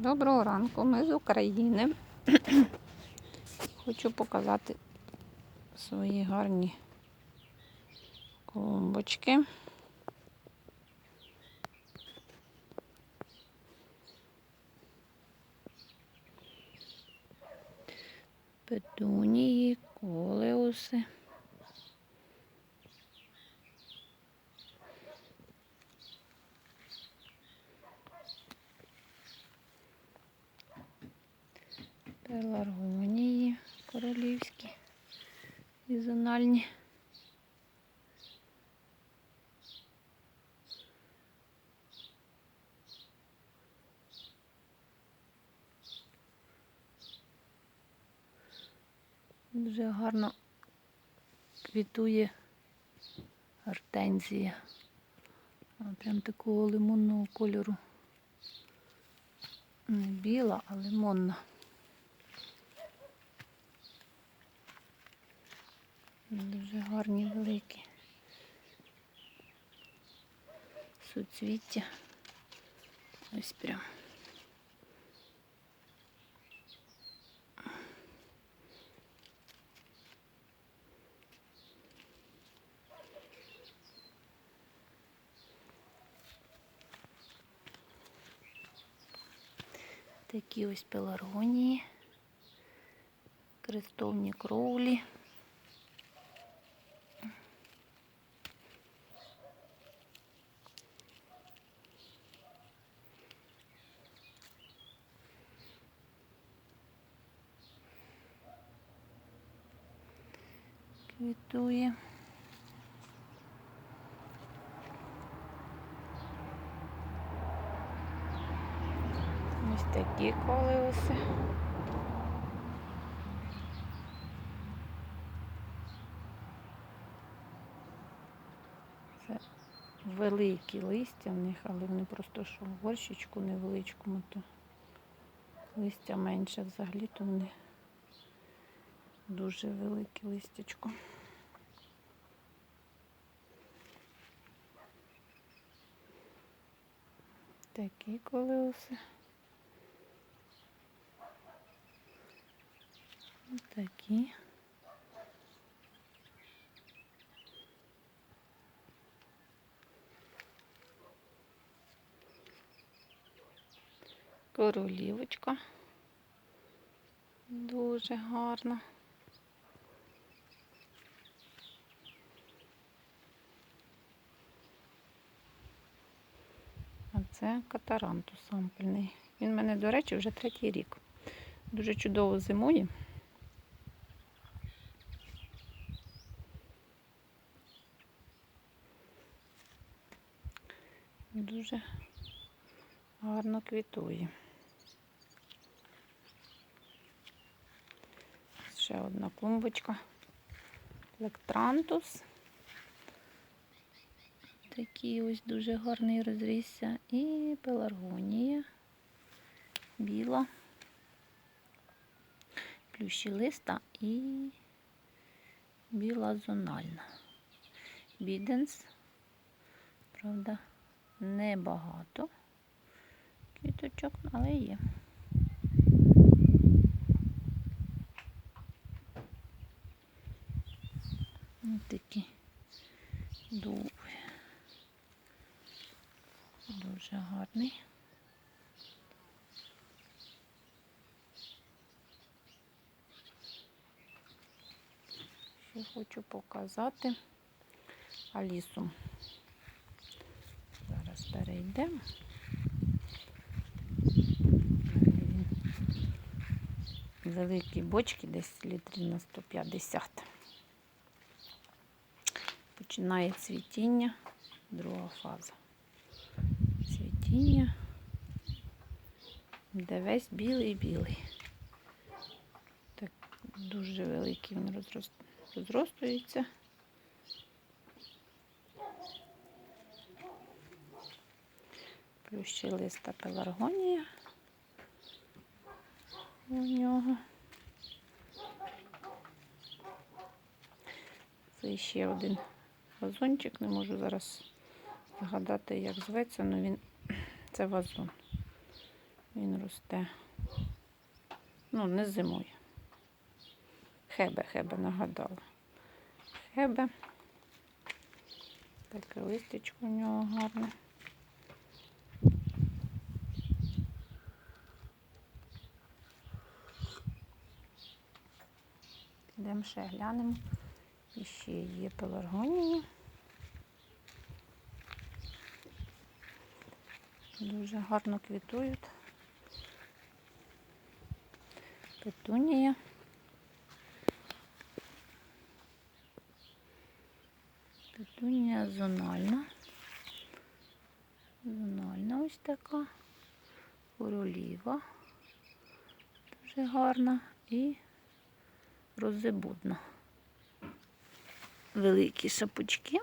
Доброго ранку, ми з України. Хочу показати свої гарні клумбочки. Петунії, колеуси. Пеларгонії королівські і зональні. Дуже гарно квітує гортензія. Прям такого лимонного кольору. Не біла, а лимонна. Дуже гарні великі. Суцвіття. Ось прям. Такі ось пеларгонії, крестовні кроулі. Квітує. Ось такі колеуси. Це великі листя в них, але вони просто що горщичку невеличкому, то листя менше взагалі, то вони дуже велике листячко. Такі колеуси. Такі. Королівочка. Дуже гарна. А це катарантус сампельний. Він в мене, до речі, вже третій рік. Дуже чудово зимує. Дуже гарно квітує. Ще одна клумбочка. Лектрантус. Такий ось дуже гарний розрісся. І пеларгонія. Біла. Плющі листа і біла зональна. Біденс. Правда, небагато квіточок, але є. Ось такі. Дуже гарний. Ще хочу показати Алісу. Зараз перейдемо. Великі бочки, десь літрів на 150. Починає цвітіння, друга фаза. Цвітіння, де весь білий-білий. Так дуже великий він розрост... розростується. Плюс листа пеларгонія у нього. Це ще один вазончик, не можу зараз згадати, як зветься, але він це вазон. Він росте. Ну, не зимою. Хебе, хебе нагадала. Хебе. Таке листечко у нього гарне. Йдемо ще глянемо. І ще є пеларгонії. Дуже гарно квітують. Петунія. Петунія зональна. Зональна ось така. Короліва. Дуже гарна. І роззебудна. Великі шапочки.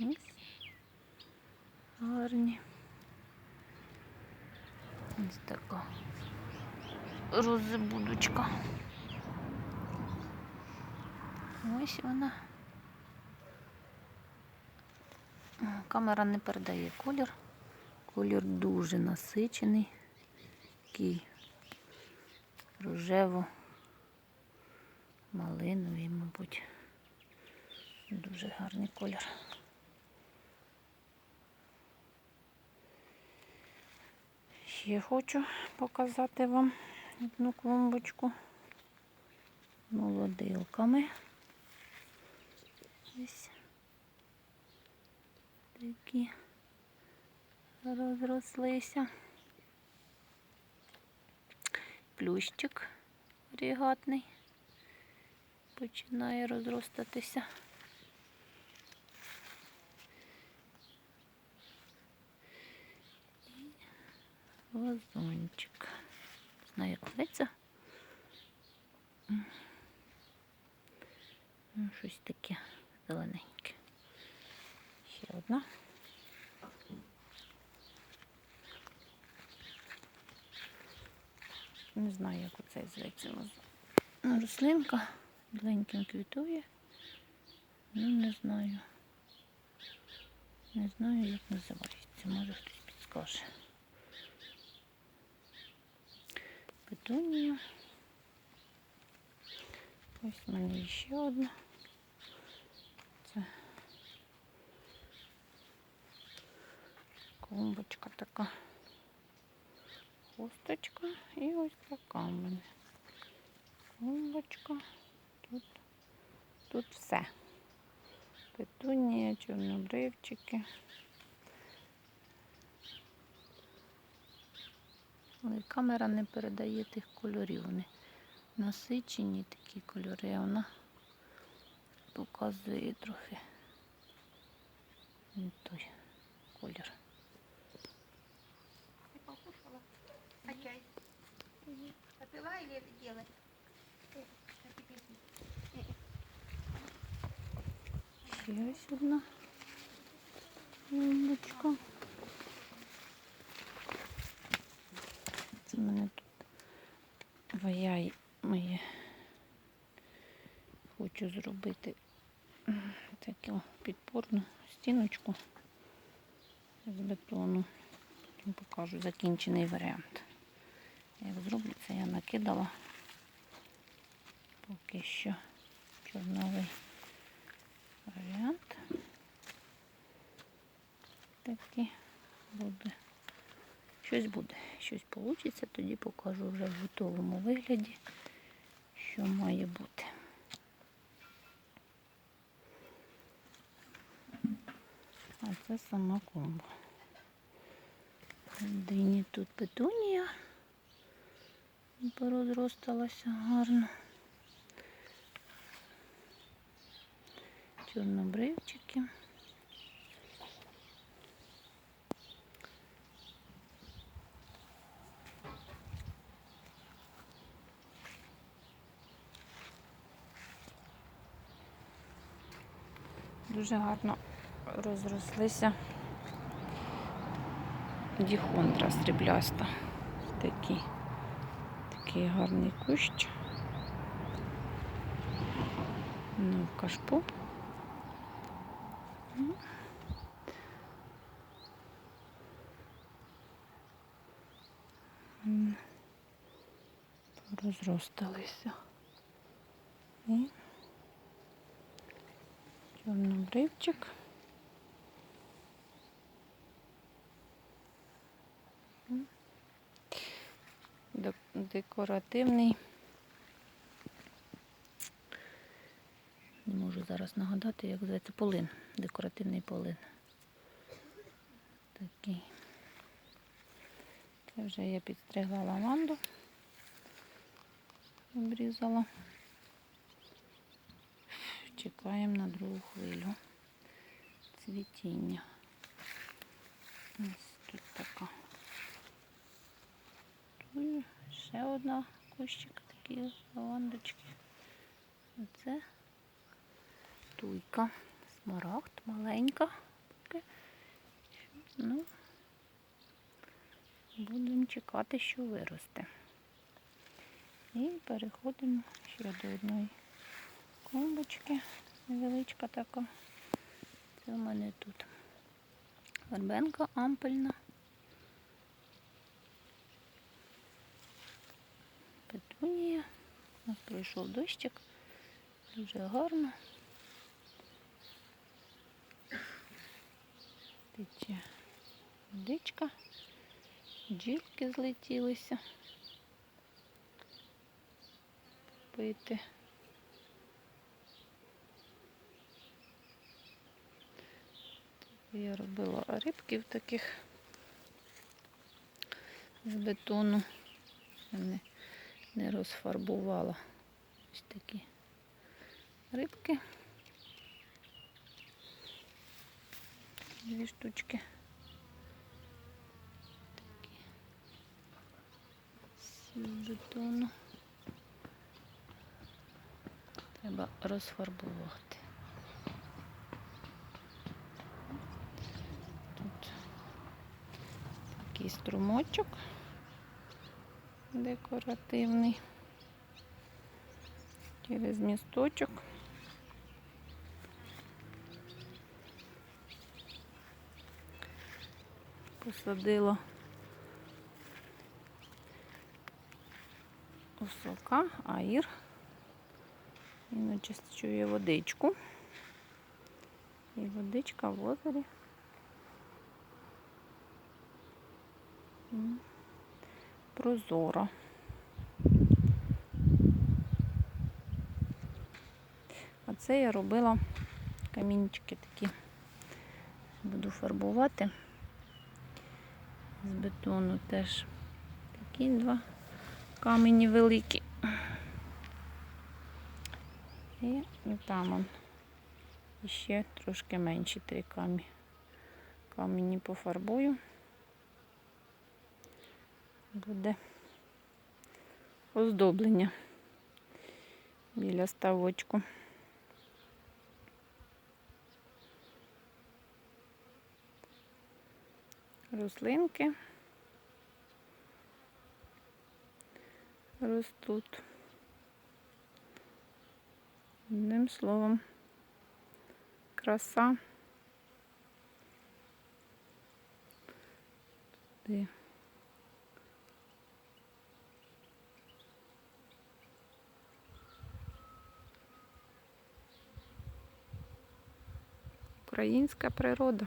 Ось. Гарні. Ось така роззебудочка. Ось вона. Камера не передає колір. Колір дуже насичений. Такий рожево малиновий, мабуть. Дуже гарний колір. Ще хочу показати вам одну клумбочку молодилками. Ось такі розрослися. Плющик рігатний починає розростатися. Не знаю, як зветься. Ну, щось таке зелененьке. Ще одна. Не знаю, як оцей зветься. ваз- Рослинка біленьким квітує. Ну, не знаю. Не знаю, як називається. Може хтось підскаже. Петунія. Ось в мене ще одна. Це клумбочка така. Хусточка і ось така в мене. Клумбочка. Тут, тут все. Петунія, чорнобривчики. Але камера не передає тих кольорів. Вони насичені такі кольори, а вона показує трохи не той колір. Ты покушала? А чай? Попила или делать? Ще ось одна клумбочка. Це в мене ваяй моє. Хочу зробити таку підпорну стіночку з бетону. Покажу закінчений варіант. Як зроблю це, я накидала поки що чорновий варіант. Такий буде. Щось буде, щось вийде, тоді покажу вже в готовому вигляді, що має бути. А це сама клумба. Дині тут петунія порозросталася гарно. Чорнобривчики. Дуже гарно розрослися діхондра срібляста. Такий, такий гарний кущ. Ну, в кашпу. М, Розросталися. І Дек- Декоративний. Не можу зараз нагадати, як зветься полин. Декоративний полин. Такий. Це вже я підстригла лаванду. Обрізала. Чекаємо на другу хвилю цвітіння. Ось тут така. Тут ще одна кущик, такі лавандочки. Оце туйка. Смарагд маленька. Ну, будемо чекати, що виросте. І переходимо ще до одної клумбочки. Невеличка така. Це в мене тут вербенка ампельна. Петунія. У нас пройшов дощик. Дуже гарно. Тече водичка. Джілки злетілися. Пити. Я робила рибків таких з бетону. Не, не розфарбувала. Ось такі рибки. Дві штучки. Такі. З бетону. Треба розфарбувати. Тут такий струмочок декоративний. Через місточок. Посадила осока, аїр. І начищує водичку. І водичка в озері. М, Прозора. А це я робила камінчики такі. Буду фарбувати з бетону теж. Такі два камені великі. І там он ще трошки менші три камні. Камені пофарбую. Буде оздоблення біля ставочку. Рослинки ростуть. Одним словом, краса. Туди. Українська природа.